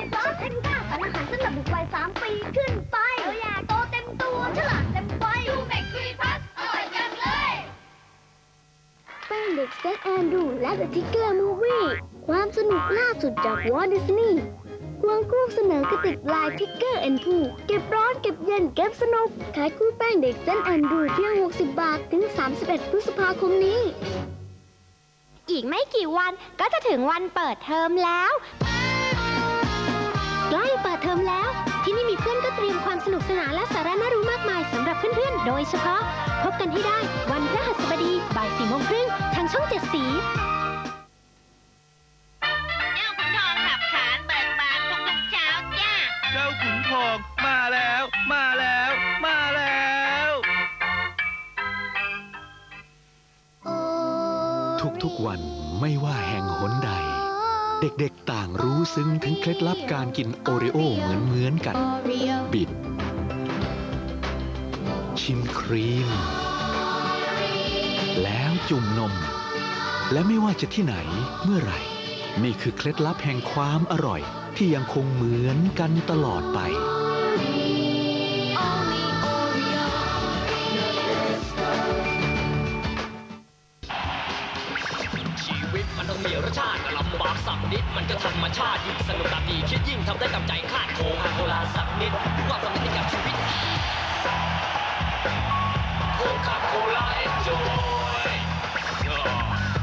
เด็กวัยสามปีขึ้นไปเราอยากโตเต็มตัวฉลาดเต็มวัยดูเด็กคุยพัสอร่อยจังเลยแป้งเด็กเซตแอนดูและเดอะทิกเกอร์มูวี่ความสนุกล่าสุดจากวอลดิสนีย์ควงคู่เสนอกระติกลายทิกเกอร์แอนพูเก็บร้อนเก็บเย็นเก็บสนุก ขายคู่แป้งเด็กเซตแอนดูเพียง 60 บาท ถึง 31 พฤษภาคมนี้ อีกไม่กี่วันก็จะถึงวันเปิดเทอมแล้ว ใกล้เปิดเทอมแล้ว ที่นี่มีเพื่อนก็เตรียมความสนุกสนานและสาระน่ารู้มากมายสำหรับเพื่อนๆ โดยเฉพาะ พบกันให้ได้วันพฤหัสบดีบ่ายสี่โมงครึ่งทางช่องเจ็ดสีเจ้าขุนทองขับขานเบิกบานทุกๆเช้าจ้า เจ้าขุนทองมาแล้ว มาแล้ว มาแล้ว ทุกๆวันไม่ว่าแห่งหนใด เด็กๆต่างรู้ซึ้งถึงเคล็ดลับการกินโอริโอเหมือนเหมือนๆกัน บิด ชิมครีม แล้วจุ่มนม และไม่ว่าจะที่ไหนเมื่อไหร่ นี่คือเคล็ดลับแห่งความอร่อยที่ยังคงเหมือนกันตลอดไป นิดมันก็ธรรมชาติยิ่งสนุกแบบดีคิดยิ่งทำได้กับใจคาดโคคาโคลาสักนิดว่าสำนึกกับชีวิตโคคาโคลาเอ็นจอย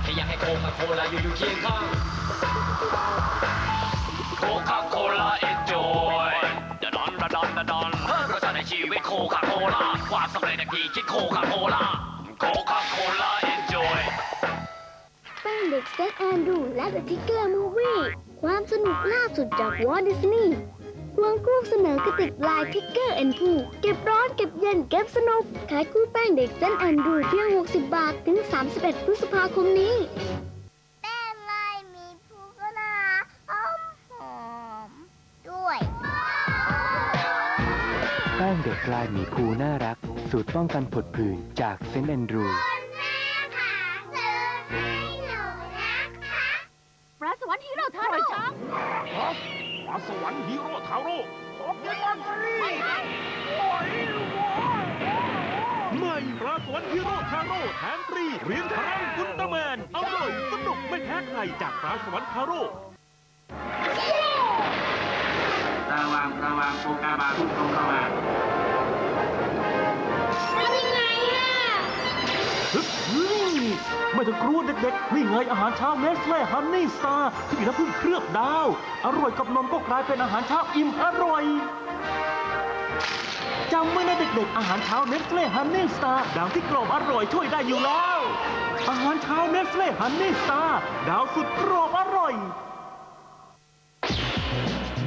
ถ้าอยากให้โคคาโคลาอยู่อยู่เคียงข้างโคคาโคลาเอ็นจอยดะดอนดะดอนดะดอนเพิ่มรสชาติในชีวิตโคคาโคลาความสำเร็จในที่คิดโคคาโคลาโคคาโคลาเอ็นจอยแป้ง เด็กเซตแอนดูและเดอะทิกเกอร์มูวี่ความสนุกล่าสุดจากวอลดิสนีย์ควงคู่เสนอกระติกลายทิกเกอร์แอนพูเก็บร้อนเก็บเย็นเก็บสนุก ขายคู่แป้งเด็กเซตแอนดูเพียง 60 บาท ถึง 31 พฤษภาคมนี้ แป้งลายมีผู้ก็น่าหอมหอมด้วย แป้งเด็กลายหมีภูน่ารัก สูตรป้องกันผดผื่นจากเซนต์แอนดรู ฮีโร่ทาโร่ปลาสวรรค์ฮีโร่ทาโร่ของเยมันซีไม่ปลาสวรรค์ฮีโร่ทาโร่แถมฟรีเหรียญทางอุลตร้าแมนอร่อยสนุกไม่แพ้ใครจากปลาสวรรค์ทาโร่ระวังระวังโอกาบาพุ่งตรงเข้ามา ไม่ต้องกลัวเด็กๆนี่ไงอาหารเช้าเนสเล่ฮันนี่สตาร์ที่มีน้ำผึ้งเคลือบดาว อร่อยกับนมก็กลายเป็นอาหารเช้าอิ่มอร่อยจำไว้นะเด็กๆ อาหารเช้าเนสเล่ฮันนี่สตาร์ดาวที่กรอบอร่อยช่วยได้อยู่แล้ว อาหารเช้าเนสเล่ฮันนี่สตาร์ดาวสุดกรอบอร่อย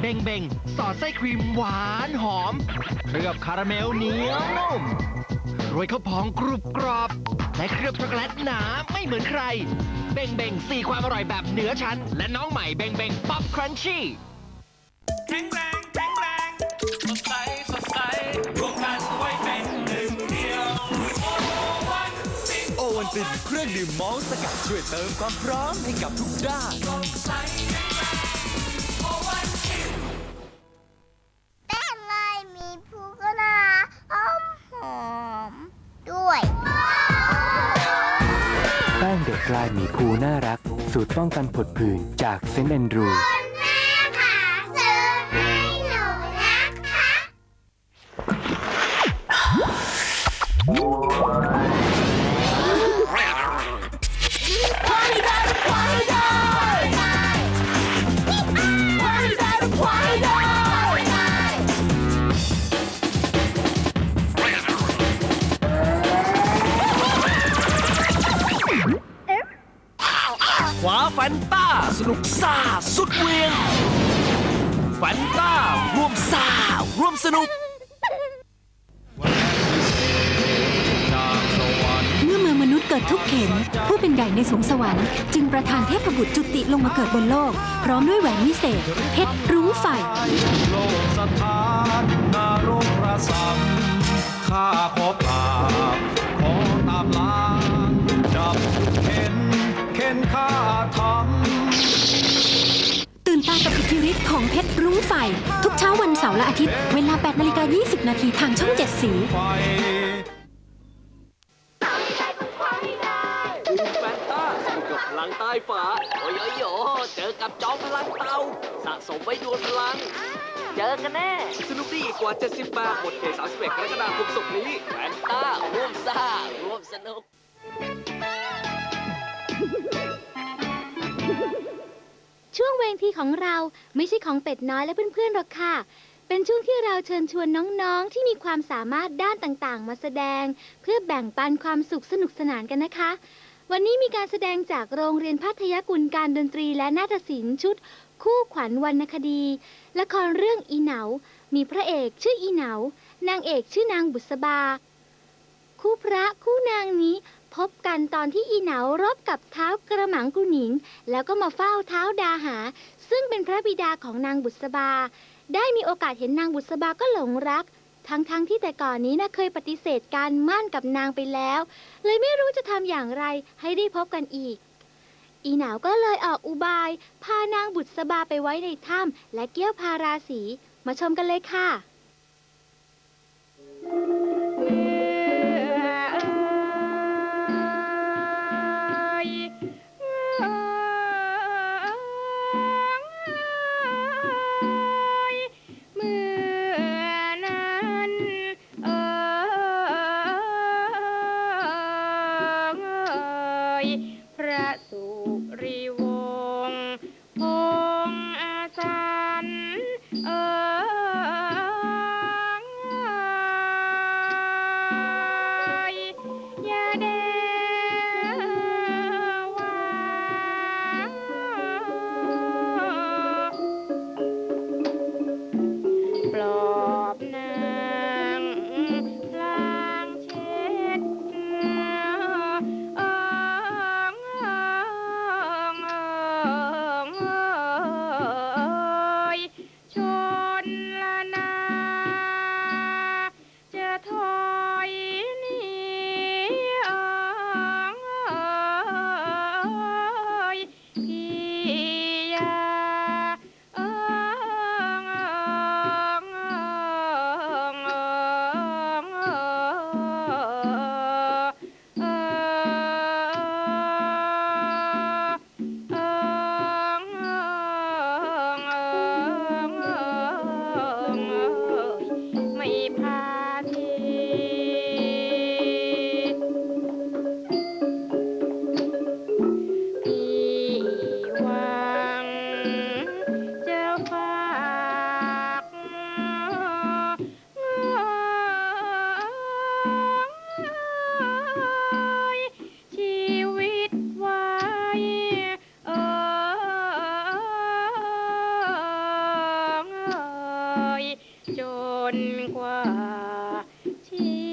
เบงเบงสอดไส้ครีมหวานหอมเคลือบคาราเมลเหนียวนุ่ม โรยข้าวพองกรุบกรอบ และเคลือบช็อกโกแลตหนาไม่เหมือนใคร เบ่งเบ่งสี่ความอร่อยแบบเหนือชั้น และน้องใหม่เบ่งเบ่งป๊อปครันชี่แข็งแรงแข็งแรงสดใสสดใสรวมกันไว้เป็นหนึ่งเดียวโอวันตินเครื่องดื่มมอลต์สกัดช่วยเติมความพร้อมให้กับทุกด้านแกลายมีภูน่ารัก สูตรป้องกันผดผื่นจากเซนต์แอนดรู ฟนต้า สนุกซ่าสุดเวียงแฟนต้าร่วมซ่าร่วมสนุก เมื่อเมืองมนุษย์เกิดทุกข์เข็น ผู้เป็นใหญ่ในสวงสวรรค์จึงประทานเทพบุตรจุติลงมาเกิดบนโลก พร้อมด้วยแหวนวิเศษ เพชรรุ้งไฟ โลกสถานนารกประสัมข้าขอปราบขอตามล้างดับเข็น เข็นข้าทำตื่นตากับอิทธิฤทธิ์ของของเพชรรุ้งไฟ ทุกเช้าวันเสาร์และอาทิตย์ เวลา8นาฬิกา20 นาทีทางช่อง7สีไฟแฟนต้าสนุกกับพลังใต้ฝาโอ้ยโยเจอกับจอมพลังเตาสะสมไว้ดวลพลัง เจอกันแน่ สนุกได้อีกกว่า 70 บาท หมดเขต31กรกฎาคมศุกร์นี้แฟนต้าร่วมซ่าร่วมสนุก ช่วงเวทีของเราไม่ใช่ของเป็ดน้อยและเพื่อนๆหรอกค่ะ เป็นช่วงที่เราเชิญชวนน้องๆ ที่มีความสามารถด้านต่างๆ มาแสดง เพื่อแบ่งปันความสุขสนุกสนานกันนะคะ วันนี้มีการแสดงจากโรงเรียนพัทยากุลการดนตรีและนาฏศิลป์ชุด คู่ขวัญวรรณคดี ละครเรื่องอีเหนา มีพระเอกชื่ออีเหนา นางเอกชื่อนางบุษบา คู่พระคู่นางนี้ บกันตอนที่อีเหนารบกับเท้ากระหมังกุหนิง แล้วก็มาเฝ้าเท้าดาหา ซึ่งเป็นพระบิดาของนางบุษบา ได้มีโอกาสเห็นนางบุษบาก็หลงรัก ทั้งๆทที่แต่ก่อนนี้นะเคยปฏิเสธการมั่นกับนางไปแล้ว เลยไม่รู้จะทำอย่างไรให้ได้พบกันอีก อีหนาวก็เลยออกอุบาย พานางบุษบาไปไว้ในถ้ำและเกี้ยวพาราสีมาชมกันเลยค่ะเก